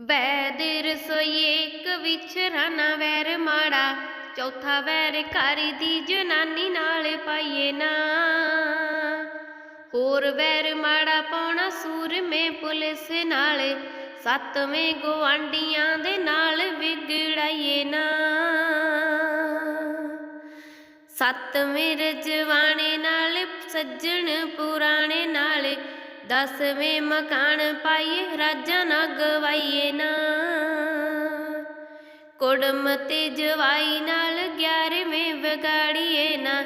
ਵੈਦ ਰਸੋਈਏ ਇੱਕ ਵਿਛਰਾ ਨਾ ਵੈਰ ਮਾੜਾ, ਚੌਥਾ ਵੈਰ ਘਰ ਦੀ ਜਨਾਨੀ ਨਾਲ ਪਾਈਏ ਨਾ। ਹੋਰ ਵੈਰ ਮਾੜਾ ਪਾਉਣਾ ਸੂਰਮੇ ਪੁਲਿਸ ਨਾਲ, ਸੱਤਵੇਂ ਗਵਾਂਡੀਆਂ ਦੇ ਨਾਲ ਵਿਗੜਾਈਏ ਨਾ। ਸੱਤਵੇਂ ਰਜਵਾਣੇ ਨਾਲ, ਸੱਜਣ ਪੁਰਾਣੇ ਨਾਲ ਦਸਵੇਂ ਮਕਾਨ ਪਾਈਏ, ਰਾਜਾ ਨਾ ਗਵਾਈਏ ਨਾ। ਕੁੜਮ ਤੇ ਜਵਾਈ ਨਾਲ ਗਿਆਰਵੇਂ ਵਿਗਾੜੀਏ ਨਾ।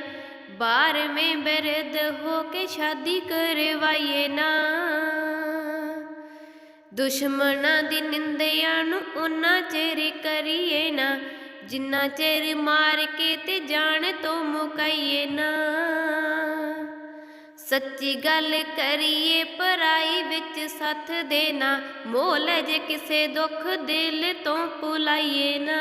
ਬਾਰਵੇਂ ਬਰਦ ਹੋ ਕੇ ਸ਼ਾਦੀ ਕਰਵਾਈਏ ਨਾ। ਦੁਸ਼ਮਣਾਂ ਦੀ ਨਿੰਦਿਆਂ ਨੂੰ ਉਹਨਾਂ ਚਿਰ ਕਰੀਏ ਨਾ। ਜਿੰਨਾ ਚਿਰ ਮਾਰ ਕੇ ਤੇ ਜਾਣ ਤੋਂ ਮੁਕਾਈਏ ਨਾ। ਸੱਚੀ ਗੱਲ ਕਰੀਏ ਪਰਾਈ ਵਿੱਚ ਸੱਥ ਦੇਣਾ ਮੋਲ ਜੇ ਕਿਸੇ ਦੁੱਖ ਦਿਲ ਤੋਂ ਭੁਲਾਈਏ ਨਾ।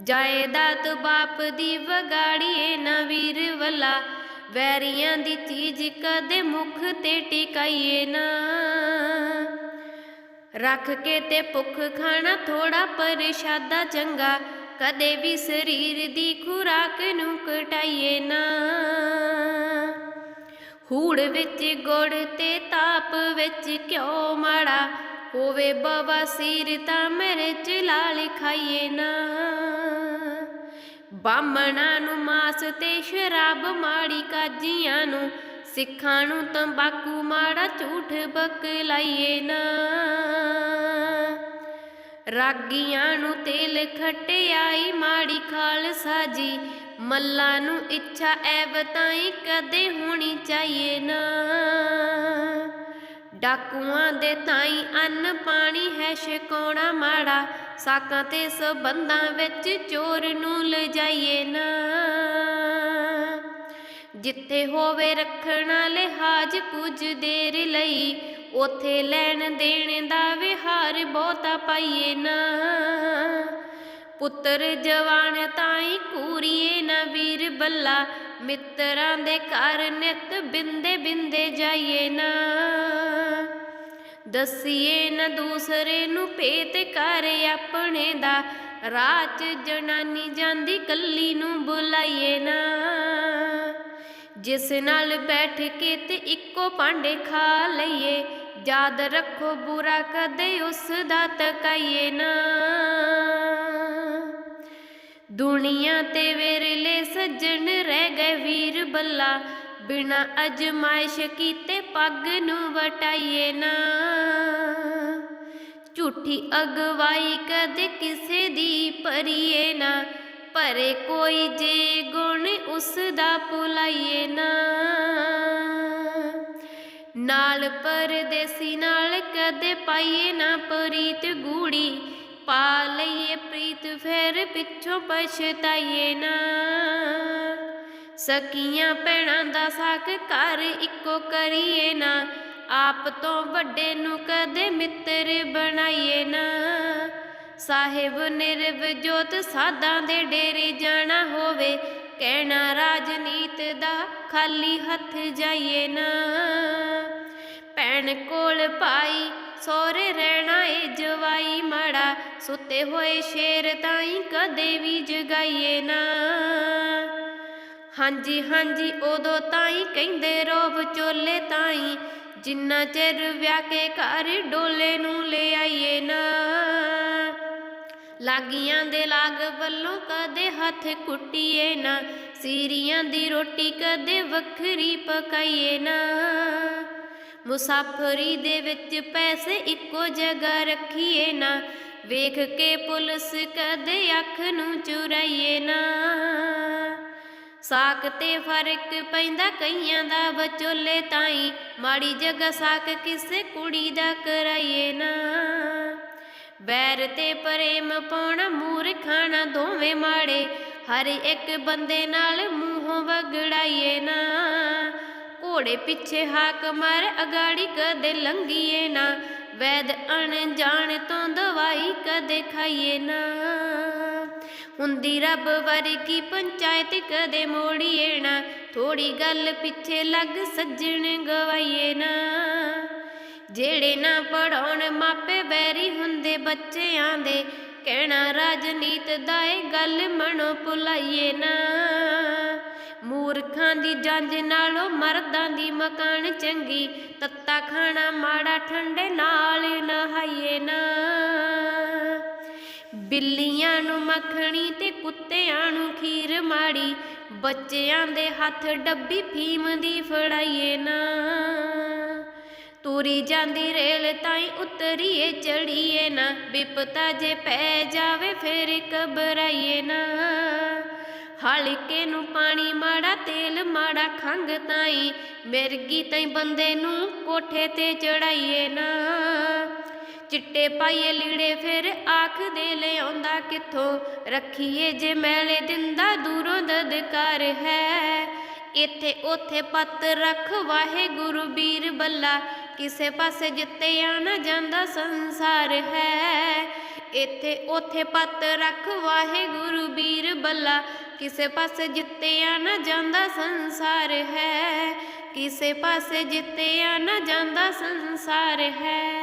ਜਾਇਦਾਦ ਬਾਪ ਦੀ ਵਗਾੜੀਏ ਨਾ ਵੀਰ ਵੱਲਾ, ਵੈਰੀਆਂ ਦੀ ਚੀਜ਼ ਕਦੇ ਮੁਖ ਤੇ ਟਿਕਾਈਏ ਨਾ। ਰੱਖ ਕੇ ਤੇ ਭੁੱਖ ਖਾਣਾ ਥੋੜਾ ਪਰਸ਼ਾਦਾ ਚੰਗਾ, ਕਦੇ ਵੀ ਸਰੀਰ ਦੀ ਖੁਰਾਕ ਨੂੰ ਕਟਾਈਏ ਨਾ। ਹੂੜ ਵਿੱਚ ਗੁੜ ਤੇ ਤਾਪ ਵਿੱਚ ਕਿਉ ਮਾੜਾ, ਹੋਵੇ ਬਵਾਸੀਰ ਤਾਂ ਮੇਰੇ ਲਾਲ ਖਾਈਏ ਨਾ। ਬਾਮਣਾ ਨੂੰ ਮਾਸ ਤੇ ਸ਼ਰਾਬ ਮਾੜੀ ਕਾਜੀਆਂ ਨੂੰ, ਸਿੱਖਾਂ ਨੂੰ ਤੰਬਾਕੂ ਮਾੜਾ ਝੂਠ ਬਕ ਲਾਈਏ ਨਾ। ਰਾਗੀਆਂ ਨੂੰ ਤੇਲ ਖਟਿਆਈ ਮਾੜੀ ਖਾਲਸਾ ਜੀ ਮੱਲਾ ਨੂੰ ਇੱਛਾ ਐਬ ਤਾਈ ਕਦੇ ਹੋਣੀ ਚਾਹੀਏ ਨਾ। ਡਾਕੂਆਂ ਦੇ ਤਾਈ ਅੰਨ ਪਾਣੀ ਹੈ ਛਕਾਉਣਾ ਮਾੜਾ, ਸਾਕਾਂ ਤੇ ਸਬੰਧਾਂ ਵਿੱਚ ਚੋਰ ਨੂੰ ਲਜਾਈਏ ਨਾ। ਜਿੱਥੇ ਹੋਵੇ ਰੱਖਣਾ ਲਿਹਾਜ਼ ਕੁਝ ਦੇਰ ਲਈ, ਉਥੇ ਲੈਣ ਦੇਣ ਦਾ ਵਿਹਾਰ ਬਹੁਤਾ ਪਾਈਏ ਨਾ। ਪੁੱਤਰ ਜਵਾਨ ਤਾਂ ਪੂਰੀਏ ਨਾ ਵੀਰ ਬੱਲਾ, ਮਿੱਤਰਾਂ ਦੇ ਘਰ ਨਿਤ ਬਿੰਦੇ ਬਿੰਦੇ ਜਾਈਏ ਨਾ। ਦਸੀਏ ਨਾ ਦੂਸਰੇ ਨੂੰ ਪੇਤ ਕਰ ਆਪਣੇ ਦਾ ਰਾਤ ਜਨਾਨੀ ਜਾਂਦੀ ਕੱਲੀ ਨੂੰ ਬੁਲਾਈਏ ਨਾ। ਜਿਸ ਨਾਲ ਬੈਠ ਕੇ ਤੇ ਇੱਕੋ ਭਾਂਡੇ ਖਾ ਲਈਏ, ਯਾਦ ਰੱਖੋ ਬੁਰਾ ਕਦੇ ਉਸ ਦਾ ਤਕਾਈਏ ਨਾ। ਦੁਨੀਆ ਤੇ ਵੇਰਲੇ ਸੱਜਣ ਰਹਿ ਗਏ ਵੀਰ ਬੱਲਾ। ਬਿਨਾ ਅਜਮਾਇਸ਼ ਕੀਤੇ ਪੱਗ ਨੂੰ ਵਟਾਈਏ ਨਾ। ਝੂਠੀ ਅਗਵਾਈ ਕਦੇ ਕਿਸੇ ਦੀ ਪਰੀਏ ਨਾ। ਭਰੇ ਕੋਈ ਜੇ ਗੁਣ ਉਸ ਦਾ ਭੁਲਾਈਏ ਨਾ। ਨਾਲ ਪਰਦੇਸੀ ਨਾਲ ਕਦੇ ਪਾਈਏ ਨਾ ਪ੍ਰੀਤ ਗੂੜੀ। ਪਾ ਲਈਏ ਪ੍ਰੀਤ ਫਿਰ ਪਿੱਛੋਂ ਪਛਤਾਈਏ ਨਾ। ਸਕੀਆਂ ਭੈਣਾਂ ਦਾ ਸਾਕ ਘਰ ਇੱਕੋ ਕਰੀਏ ਨਾ। ਆਪ ਤੋਂ ਵੱਡੇ ਨੂੰ ਕਦੇ ਮਿੱਤਰ ਬਣਾਈਏ ਨਾ। ਸਾਹਿਬ ਨਿਰਵ ਜੋਤ ਸਾਧਾਂ ਦੇ ਡੇਰੇ ਜਾਣਾ ਹੋਵੇ। ਕਹਿਣਾ ਰਾਜਨੀਤ ਦਾ ਖਾਲੀ ਹੱਥ ਜਾਈਏ ਨਾ। ਭੈਣ ਕੋਲ ਪਾਈ ਸੋਰੇ ਰਹਿਣਾ ਏ ਜਵਾਈ ਮਾੜਾ, ਸੁੱਤੇ ਹੋਏ ਸ਼ੇਰ ਤਾਈ ਕਦੇ ਵੀ ਜਗਾਈਏ ਨਾ। ਹਾਂਜੀ ਹਾਂਜੀ, ਉਦੋਂ ਤਾਈ ਕਹਿੰਦੇ ਰੋਬ ਚੋਲੇ ਤਾਈ, ਜਿੰਨਾ ਚਿਰ ਵਿਆਹ ਕੇ ਘਰ ਡੋਲੇ ਨੂੰ ਲੈ ਆਈਏ ਨਾ। ਲਾਗੀਆਂ ਦੇ ਲਾਗ ਵੱਲੋਂ ਕਦੇ ਹੱਥ ਕੁੱਟੀਏ ਨਾ, ਸੀਰੀਆਂ ਦੀ ਰੋਟੀ ਕਦੇ ਵੱਖਰੀ ਪਕਾਈਏ ਨਾ। ਮੁਸਾਫਰੀ ਦੇ ਵਿੱਚ ਪੈਸੇ ਇੱਕੋ ਜਗ੍ਹਾ ਰੱਖੀਏ ਨਾ। ਵੇਖ ਕੇ ਪੁਲਿਸ ਕਦੇ ਅੱਖ ਨੂੰ ਚੁਰਾਈਏ ਨਾ। ਸਾਕ ਤੇ ਫ਼ਰਕ ਪੈਂਦਾ ਕਈਆਂ ਦਾ ਬਚੋਲੇ ਤਾਈ। ਮਾੜੀ ਜਗ੍ਹਾ ਸਾਕ ਕਿਸੇ ਕੁੜੀ ਦਾ ਕਰਾਈਏ ਨਾ। ਬੈਰ ਤੇ ਪ੍ਰੇਮ ਪਾਉਣਾ ਮੂਰਖਾਣਾ ਦੋਵੇਂ ਮਾੜੇ। ਹਰ ਇੱਕ ਬੰਦੇ ਨਾਲ ਮੂੰਹੋਂ ਵਗੜਾਈਏ ਨਾ। ਘੋੜੇ ਪਿੱਛੇ ਹਾਕ ਮਾਰ, ਅਗਾੜੀ ਕਦੇ ਲੰਗੀਏ ਨਾ। ਵੈਦ ਅਣਜਾਣ ਤੋਂ ਦਵਾਈ ਕਦੇ ਖਾਈਏ ਨਾ। ਹੁੰਦੀ ਰੱਬ ਵਰਗੀ ਪੰਚਾਇਤ ਕਦੇ ਮੋੜੀਏ ਨਾ। ਥੋੜੀ ਗੱਲ ਪਿੱਛੇ ਲੱਗ ਸੱਜਣ ਗਵਾਈਏ ਨਾ। ਜਿਹੜੇ ਨਾ ਪੜਾਉਣ ਮਾਪੇ ਬੈਰੀ ਹੁੰਦੇ ਬੱਚਿਆਂ ਦੇ। ਕਹਿਣਾ ਰਾਜਨੀਤ ਦਾ ਇਹ ਗੱਲ ਮਨੋ ਭੁਲਾਈਏ ਨਾ। ਮੂਰਖਾਂ ਦੀ ਜੰਜ ਨਾਲੋਂ ਮਰਦਾਂ ਦੀ ਮਕਾਨ ਚੰਗੀ। ਤੱਤਾ ਖਾਣਾ ਮਾੜਾ ਠੰਡੇ ਨਾਲ ਨਹਾਈਏ ਨਾ। ਬਿੱਲੀਆਂ ਨੂੰ ਮੱਖਣੀ ਤੇ ਕੁੱਤਿਆਂ ਨੂੰ ਖੀਰ ਮਾੜੀ। ਬੱਚਿਆਂ ਦੇ ਹੱਥ ਡੱਬੀ ਫੀਮ ਦੀ ਫੜਾਈਏ ਨਾ। ਤੁਰੀ ਜਾਂਦੀ ਰੇਲ ਤਾਈ ਉਤਰੀਏ ਚੜੀਏ ਨਾ। ਬਿਪਤਾ ਜੇ ਪੈ ਜਾਵੇ, ਫੇਰ ਘਬਰਾਈਏ ਨਾ। ਹਲਕੇ ਨੂੰ ਪਾਣੀ, ਮਾੜਾ ਤੇਲ, ਮਾੜਾ ਖੰਗ ਤਾਈ। ਮਿਰਗੀ ਤਾਈ ਬੰਦੇ ਨੂੰ ਕੋਠੇ ਤੇ ਚੜਾਈਏ ਨਾ। ਚਿੱਟੇ ਪਾਈਏ ਲੀੜੇ ਫਿਰ ਆਖ ਦੇ ਲਿਆਉਂਦਾ ਕਿੱਥੋਂ? ਰੱਖੀਏ ਜੇ ਮੈਲੇ ਦਿੰਦਾ ਦੂਰੋਂ ਦਦਕਾਰ ਹੈ। ਇੱਥੇ ਉਥੇ ਪੱਤ ਰੱਖ ਵਾਹਿਗੁਰੂ ਬੀਰ ਬੱਲਾ। ਕਿਸੇ ਪਾਸੇ ਜਿੱਤੇ ਆ ਨਾ ਜਾਂਦਾ ਸੰਸਾਰ ਹੈ। ਇੱਥੇ ਉਥੇ ਪੱਤ ਰੱਖ ਵਾਹਿਗੁਰੂ ਬੀਰ ਬੱਲਾ। ਕਿਸੇ ਪਾਸੇ ਜਿੱਤੇ ਆ ਨਾ ਜਾਂਦਾ ਸੰਸਾਰ ਹੈ, ਕਿਸੇ ਪਾਸੇ ਜਿੱਤੇ ਆ ਨਾ ਜਾਂਦਾ ਸੰਸਾਰ ਹੈ।